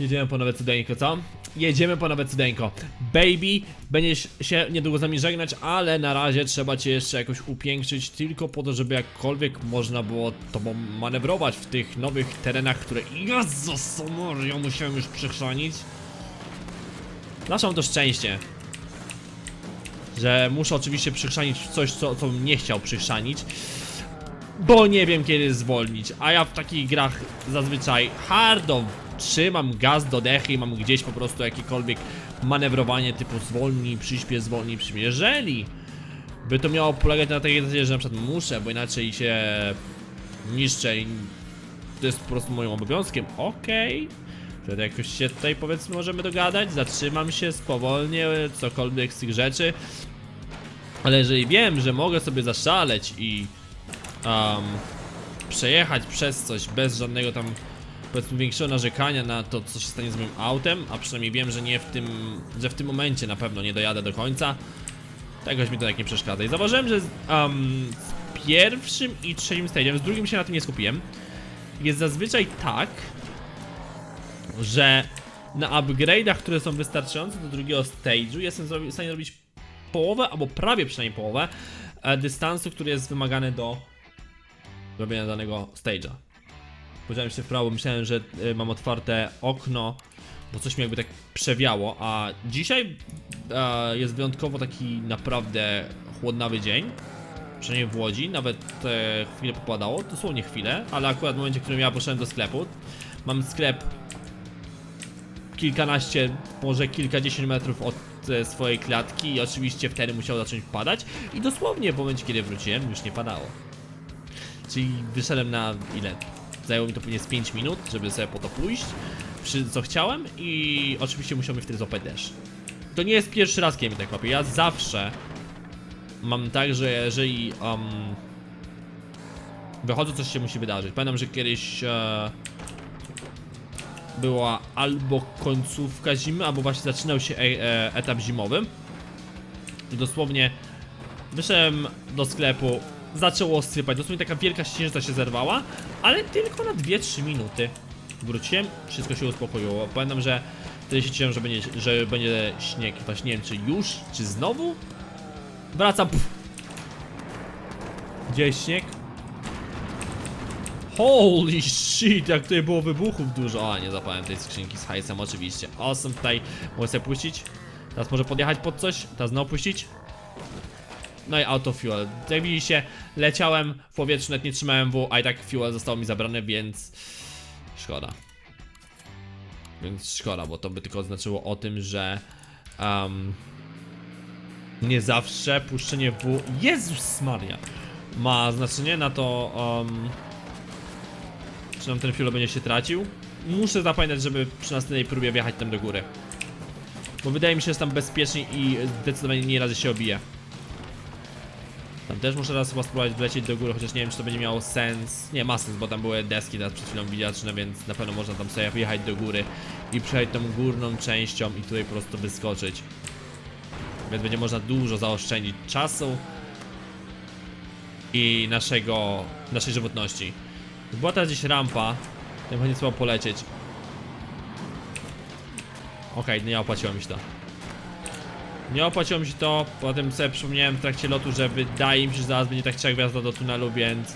Jedziemy po nowe cudeńko, co? Jedziemy po nowe cudeńko. Baby, będziesz się niedługo z nami żegnać, ale na razie trzeba cię jeszcze jakoś upiększyć, tylko po to, żeby jakkolwiek można było tobą manewrować w tych nowych terenach, które... Jezus Maria, musiałem już przechrzanić. Mam to szczęście. Że muszę oczywiście przychrzanić coś, co, co bym nie chciał przychrzanić. Bo nie wiem kiedy zwolnić, a ja w takich grach zazwyczaj hardo trzymam gaz do dechy i mam gdzieś po prostu jakiekolwiek manewrowanie typu zwolnij, przyśpiesz, zwolnij, przyśpiesz. Jeżeli by to miało polegać na takiej zasadzie, że na przykład muszę, bo inaczej się niszczę i to jest po prostu moim obowiązkiem, okej. Wtedy jakoś się tutaj powiedzmy możemy dogadać, zatrzymam się, spowolnię, cokolwiek z tych rzeczy. Ale jeżeli wiem, że mogę sobie zaszaleć i um, przejechać przez coś bez żadnego tam powiedzmy większego narzekania na to, co się stanie z moim autem, a przynajmniej wiem, że nie w tym, że w tym momencie na pewno nie dojadę do końca, jakoś mi to tak nie przeszkadza. I zauważyłem, że um, z pierwszym i trzecim stage'em, z drugim się na tym nie skupiłem, jest zazwyczaj tak, że na upgrade'ach, które są wystarczające do drugiego stage'u, jestem w stanie zrobić połowę, albo prawie przynajmniej połowę e, dystansu, który jest wymagany do robienia danego stage'a. Powiedziałem się w prawo, myślałem, że e, mam otwarte okno, bo coś mi jakby tak przewiało, a dzisiaj e, jest wyjątkowo taki naprawdę chłodnawy dzień. Przynajmniej w Łodzi, nawet e, chwilę popadało, dosłownie chwilę, ale akurat w momencie, w którym ja poszedłem do sklepu, mam sklep kilkanaście, może kilkadziesiąt metrów od e, swojej klatki i oczywiście wtedy musiało zacząć padać i dosłownie w momencie, kiedy wróciłem, już nie padało. Czyli wyszedłem na ile? Zajęło mi to pewnie z 5 minut, żeby sobie po to pójść, co chciałem i oczywiście musiał wtedy złapać deszcz. To nie jest pierwszy raz, kiedy mi tak łapie, ja zawsze mam tak, że jeżeli um, wychodzę, coś się musi wydarzyć. Pamiętam, że kiedyś e, była albo końcówka zimy, albo właśnie zaczynał się e, e, etap zimowy. I dosłownie wyszedłem do sklepu, zaczęło sypać, dosłownie taka wielka ścieżka się zerwała, ale tylko na 2-3 minuty. Wróciłem, wszystko się uspokoiło. Pamiętam, że wtedy się cieszyłem, że będzie, że będzie śnieg. Właśnie nie wiem, czy już, czy znowu. Wracam, puf. Gdzie jest śnieg? Holy shit, jak tutaj było wybuchów dużo. A, nie zapałem tej skrzynki z hajsem, oczywiście. Awesome, tutaj mogę sobie puścić. Teraz może podjechać pod coś, teraz znowu puścić. No i auto fuel. Jak widzicie, leciałem w powietrzu, nie trzymałem W, a i tak fuel został mi zabrany, więc szkoda. Więc szkoda, bo to by tylko znaczyło o tym, że um, nie zawsze puszczenie W. Jezus Maria! Ma znaczenie na to, um, czy nam ten fuel będzie się tracił. Muszę zapamiętać, żeby przy następnej próbie wjechać tam do góry. Bo wydaje mi się, że jest tam bezpiecznie i zdecydowanie nie razy się obije. Tam też muszę raz chyba spróbować wlecieć do góry, chociaż nie wiem, czy to będzie miało sens. Nie, ma sens, bo tam były deski teraz przed chwilą widoczne, więc na pewno można tam sobie wjechać do góry i przejść tą górną częścią i tutaj po prostu wyskoczyć. Więc będzie można dużo zaoszczędzić czasu i naszego, naszej żywotności. Była teraz gdzieś rampa, tam chyba nie trzeba polecieć. Okej, nie opłaciło mi się to. Nie opłaciło mi się to, potem sobie przypomniałem w trakcie lotu, że wydaje mi się, że zaraz będzie tak trzech wjazda do tunelu, więc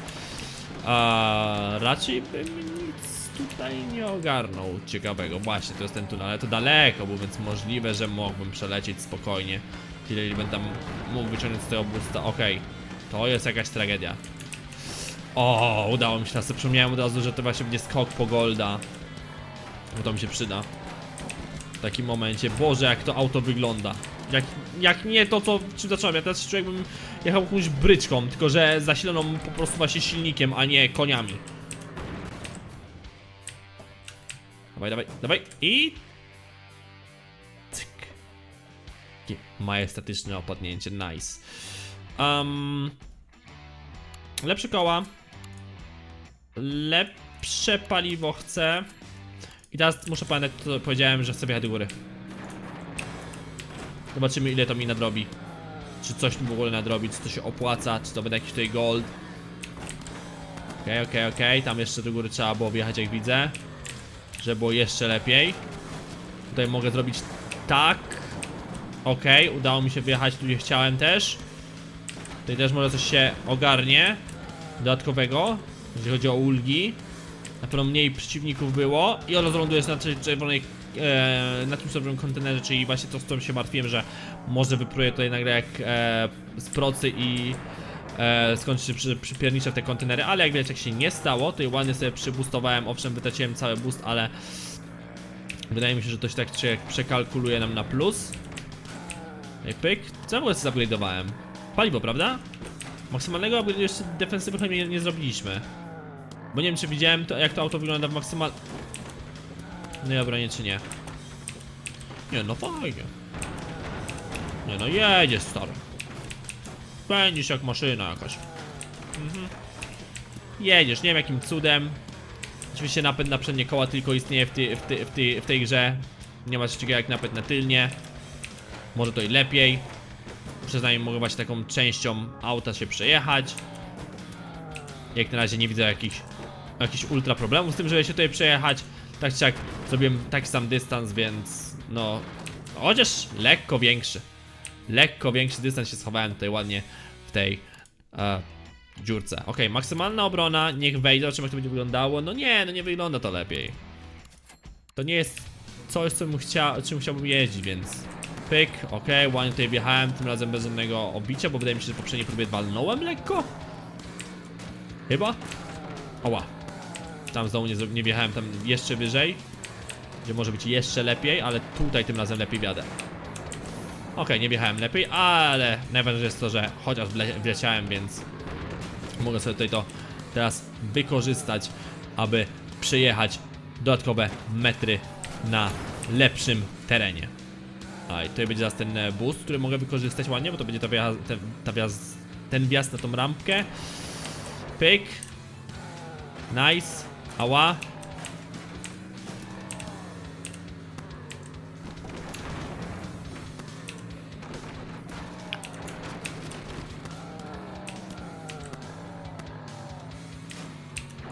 a, raczej bym nic tutaj nie ogarnął ciekawego. Właśnie, to jest ten tunel, ale to daleko był, więc możliwe, że mógłbym przelecieć spokojnie. Tyle, ile będę mógł wyciągnąć z tego busta. Okej, to jest jakaś tragedia. O, udało mi się, teraz przypomniałem od razu, że to właśnie będzie skok po Golda. Bo to mi się przyda. W takim momencie. Boże, jak to auto wygląda. Jak, jak nie to, co czym zacząłem. Ja teraz się czuję, jakbym jechał jakąś bryczką, tylko że zasiloną po prostu właśnie silnikiem, a nie koniami. Dawaj, dawaj, dawaj i... Cyk. Takie majestatyczne opadnięcie, nice. Um, lepsze koła. Lepsze paliwo chcę. I teraz muszę pamiętać, co powiedziałem, że chcę wjechać do góry. Zobaczymy ile to mi nadrobi. Czy coś mi w ogóle nadrobi, czy to się opłaca, czy to będzie jakiś tutaj gold. Okej, okej, okej, tam jeszcze do góry trzeba było wjechać jak widzę. żeby było jeszcze lepiej. Tutaj mogę zrobić tak. Okej, udało mi się wyjechać tu, gdzie chciałem też. Tutaj też może coś się ogarnie. Dodatkowego, jeżeli chodzi o ulgi. Na pewno mniej przeciwników było. I ono ląduje na tej czerwonej, e, na tym czerwonym kontenerze, czyli właśnie to, z czym się martwiłem, że może wypruje tutaj nagle jak e, z procy i e, skończy się przy, przypiernicze w te kontenery, ale jak widać tak się nie stało, tutaj ładnie sobie przybustowałem, owszem wytraciłem cały boost, ale wydaje mi się, że to się tak czy jak przekalkuluje nam na plus. Ej, pyk, co w ogóle upgrade'owałem? Paliwo, prawda? Maksymalnego upgrade'u jeszcze defensywy chyba nie, nie zrobiliśmy. Bo nie wiem czy widziałem to, jak to auto wygląda w maksymal... No ja bronię czy nie. Nie no fajnie. Nie no jedziesz stary. Będziesz jak maszyna jakaś. Mhm. Jedziesz, nie wiem jakim cudem. Oczywiście napęd na przednie koła tylko istnieje w, tej- w, tej- w, tej- w tej grze. Nie ma takiego jak napęd na tylnie. Może to i lepiej. Przynajmniej mogę właśnie taką częścią auta się przejechać. Jak na razie nie widzę jakichś jakichś ultra problemów z tym, żeby się tutaj przejechać. Tak czy jak zrobiłem taki sam dystans, więc no chociaż lekko większy. Lekko większy dystans się schowałem tutaj ładnie w tej e, dziurce. Ok, maksymalna obrona, niech wejdzie, zobaczymy jak to będzie wyglądało. No nie, no nie wygląda to lepiej. To nie jest coś, co bym chciał, czym chciałbym jeździć, więc pyk, ok, ładnie tutaj wjechałem, tym razem bez żadnego obicia, bo wydaje mi się, że poprzedniej próbie walnąłem lekko. Chyba? Oła. Tam znowu nie, zro- nie wjechałem tam jeszcze wyżej. Gdzie może być jeszcze lepiej, ale tutaj tym razem lepiej wiadę. Okej, nie wjechałem lepiej, ale najważniejsze jest to, że chociaż wle wleciałem, więc mogę sobie tutaj to teraz wykorzystać, aby przejechać dodatkowe metry na lepszym terenie. A i tutaj będzie teraz ten e, boost, który mogę wykorzystać ładnie, bo to będzie ta wjazd, ten, ta wjazd, ten wjazd na tą rampkę. Pyk. Nice. Ała.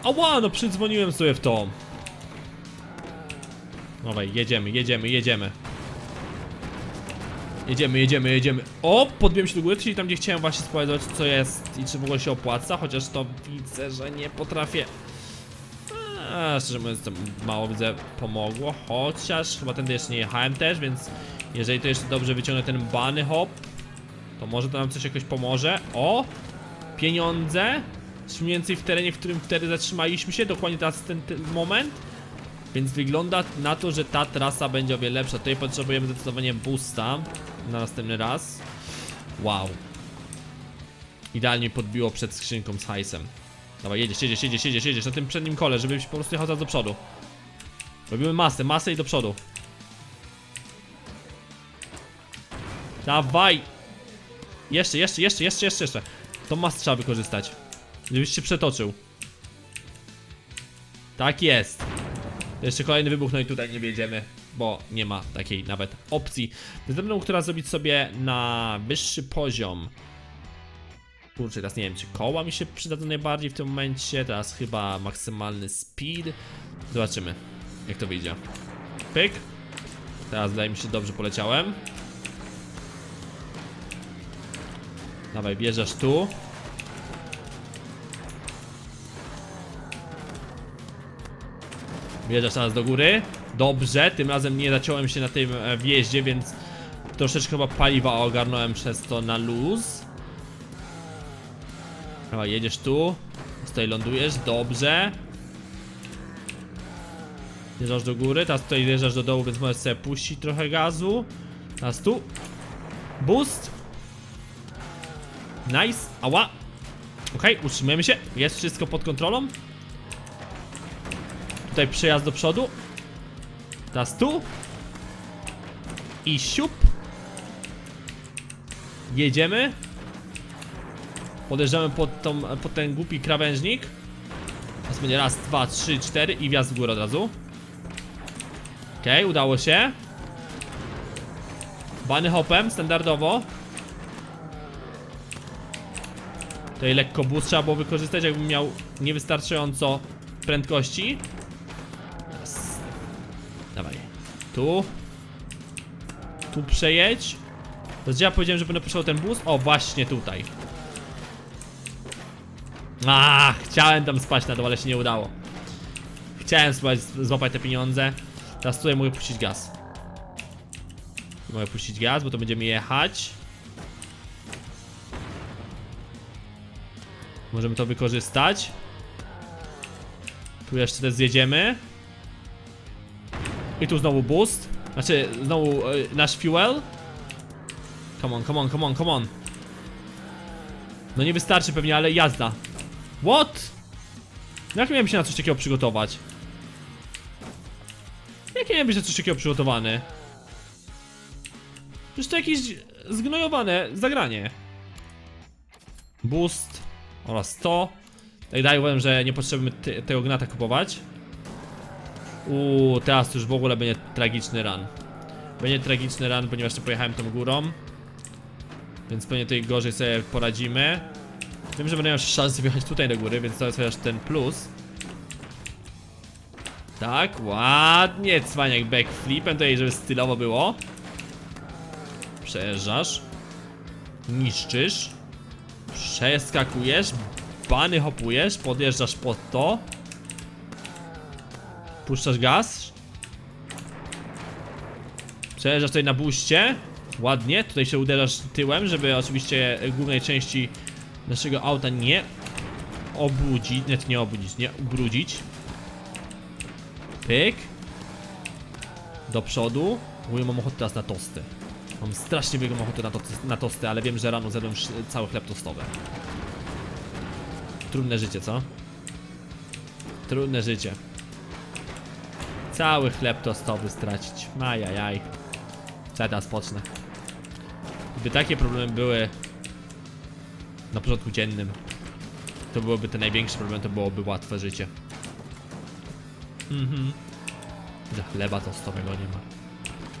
Ała, no przydzwoniłem sobie w to. Dawaj, jedziemy, jedziemy, jedziemy. Jedziemy, jedziemy, jedziemy. O, podbiłem się do góry, czyli tam gdzie chciałem właśnie sprawdzać co jest i czy w ogóle się opłaca, chociaż to widzę, że nie potrafię. A, szczerze mówiąc, to mało widzę pomogło, chociaż chyba tędy jeszcze nie jechałem też, więc jeżeli to jeszcze dobrze wyciągnę ten bany hop, to może to nam coś jakoś pomoże. O! Pieniądze! Mniej więcej w terenie, w którym wtedy zatrzymaliśmy się, dokładnie teraz ten, ten moment. Więc wygląda na to, że ta trasa będzie o wiele lepsza. Tutaj potrzebujemy zdecydowanie boosta na następny raz. Wow. Idealnie podbiło przed skrzynką z hajsem. Dawaj, jedziesz, jedziesz, jedziesz, jedziesz, jedziesz na tym przednim kole, żeby się po prostu jechał do przodu. Robimy masę, masę i do przodu. Dawaj! Jeszcze, jeszcze, jeszcze, jeszcze, jeszcze, jeszcze. To masę trzeba wykorzystać. Żebyś się przetoczył. Tak jest. Jeszcze kolejny wybuch, no i tutaj nie wiedziemy, bo nie ma takiej nawet opcji. Następną, która zrobić sobie na wyższy poziom. Kurczę, teraz nie wiem, czy koła mi się przydadzą najbardziej w tym momencie. Teraz chyba maksymalny speed. Zobaczymy, jak to wyjdzie. Pyk. Teraz wydaje mi się, dobrze poleciałem. Dawaj, wjeżdżasz tu. Wjeżdżasz teraz do góry. Dobrze, tym razem nie zaciąłem się na tym e, wjeździe, więc troszeczkę chyba paliwa ogarnąłem przez to na luz. Dobra, jedziesz tu. Tutaj lądujesz, dobrze. Wjeżdżasz do góry, teraz tutaj wjeżdżasz do dołu, więc możesz sobie puścić trochę gazu. Teraz tu. Boost. Nice. Ała. Okej, utrzymujemy się. Jest wszystko pod kontrolą. Tutaj przejazd do przodu. Teraz tu. I siup. Jedziemy. Podjeżdżamy pod, tą, pod ten głupi krawężnik. Teraz będzie raz, dwa, trzy, cztery i wjazd w górę od razu. Okej, udało się. Bany hopem, standardowo. Tutaj lekko boost trzeba było wykorzystać, jakbym miał niewystarczająco prędkości. Dawaj. Tu. Tu przejedź. To gdzie ja powiedziałem, że będę puszczał ten bus? O, właśnie tutaj. A, chciałem tam spaść na dół, ale się nie udało. Chciałem z- złapać te pieniądze. Teraz tutaj mogę puścić gaz. Mogę puścić gaz, bo to będziemy jechać. Możemy to wykorzystać. Tu jeszcze też zjedziemy. I tu znowu boost. Znaczy, znowu e, nasz fuel. Come on, come on, come on, come on. No nie wystarczy pewnie, ale jazda. What? Jak miałem się na coś takiego przygotować? Jak miałem być na coś takiego przygotowany? Przecież to jakieś zgnojowane zagranie. Boost oraz to. Tak dalej uważam, że nie potrzebujemy te, tego gnata kupować. Uuu, teraz to już w ogóle będzie tragiczny run. Będzie tragiczny run, ponieważ tu pojechałem tą górą. Więc pewnie tutaj gorzej sobie poradzimy. Wiem, że będę miał szansę wjechać tutaj do góry, więc to jest chociaż ten plus. Tak, ładnie, cwaniak backflipem tutaj, żeby stylowo było. Przejeżdżasz. Niszczysz. Przeskakujesz. Bany hopujesz, podjeżdżasz pod to. Puszczasz gaz. Przejeżdżasz tutaj na buście. Ładnie, tutaj się uderzasz tyłem, żeby oczywiście głównej części naszego auta nie obudzić, nie, nie obudzić, nie ubrudzić. Pyk. Do przodu. Mówię, mam ochotę teraz na tosty. Mam strasznie wielką ochotę na, to, na tosty, ale wiem, że rano zjadłem cały chleb tostowy. Trudne życie, co? Trudne życie. Cały chleb tostowy stracić. Ajajaj. Co ja teraz pocznę? Gdyby takie problemy były na porządku dziennym, to byłoby te największe problemy, to byłoby łatwe życie. Mhm. Że chleba tostowego nie ma.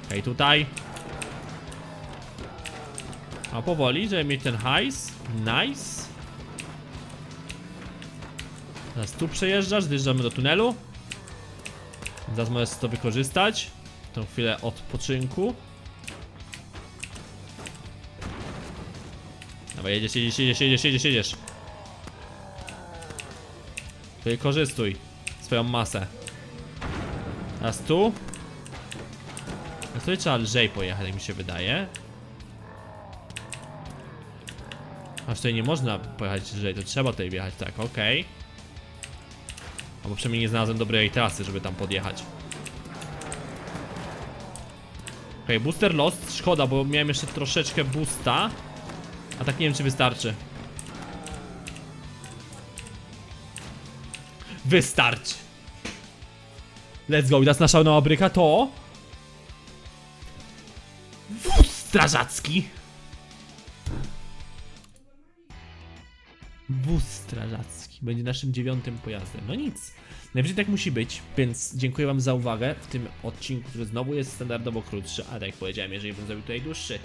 Okej, tutaj. A powoli, żeby mieć ten hajs. Nice. Teraz tu przejeżdżasz, zjeżdżamy do tunelu. Zaraz możesz to wykorzystać. Tą chwilę odpoczynku. Dawaj, jedziesz, jedziesz, jedziesz, jedziesz, jedziesz, jedziesz. Wykorzystuj swoją masę. Teraz tu. No tutaj trzeba lżej pojechać, jak mi się wydaje. Aż tutaj nie można pojechać lżej, to trzeba tutaj wjechać, tak, okej. Albo przynajmniej nie znalazłem dobrej trasy, żeby tam podjechać. Okej, booster lost, szkoda, bo miałem jeszcze troszeczkę boosta. A tak nie wiem, czy wystarczy. Wystarczy. Let's go, i teraz nasza nowa bryka to... Wóz strażacki. Wóz strażacki będzie naszym dziewiątym pojazdem. No nic. Najwyżej tak musi być, więc dziękuję wam za uwagę w tym odcinku, który znowu jest standardowo krótszy, ale tak jak powiedziałem, jeżeli bym zrobił tutaj dłuższy,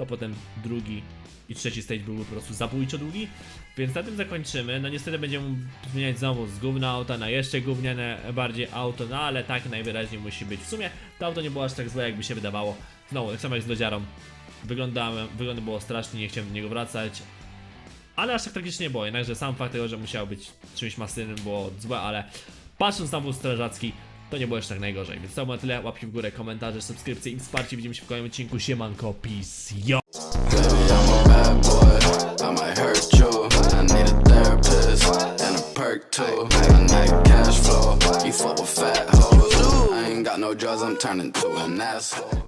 to potem drugi i trzeci stage byłby po prostu zabójczo długi. Więc na tym zakończymy. No niestety będziemy zmieniać znowu z gówna auta na jeszcze gówniane bardziej auto, no ale tak najwyraźniej musi być. W sumie to auto nie było aż tak złe, jakby się wydawało. Znowu, tak samo jak z lodziarą. Wyglądałem, wygląda było strasznie, nie chciałem do niego wracać. Ale aż tak tragicznie nie było, jednakże sam fakt tego, że musiał być czymś masyjnym było złe, ale patrząc na strażacki, to nie było jeszcze tak najgorzej. Więc to było tyle, łapki w górę, komentarze, subskrypcje i wsparcie. Widzimy się w kolejnym odcinku. Siemanko, peace, yo! No drugs. I'm turning to an asshole.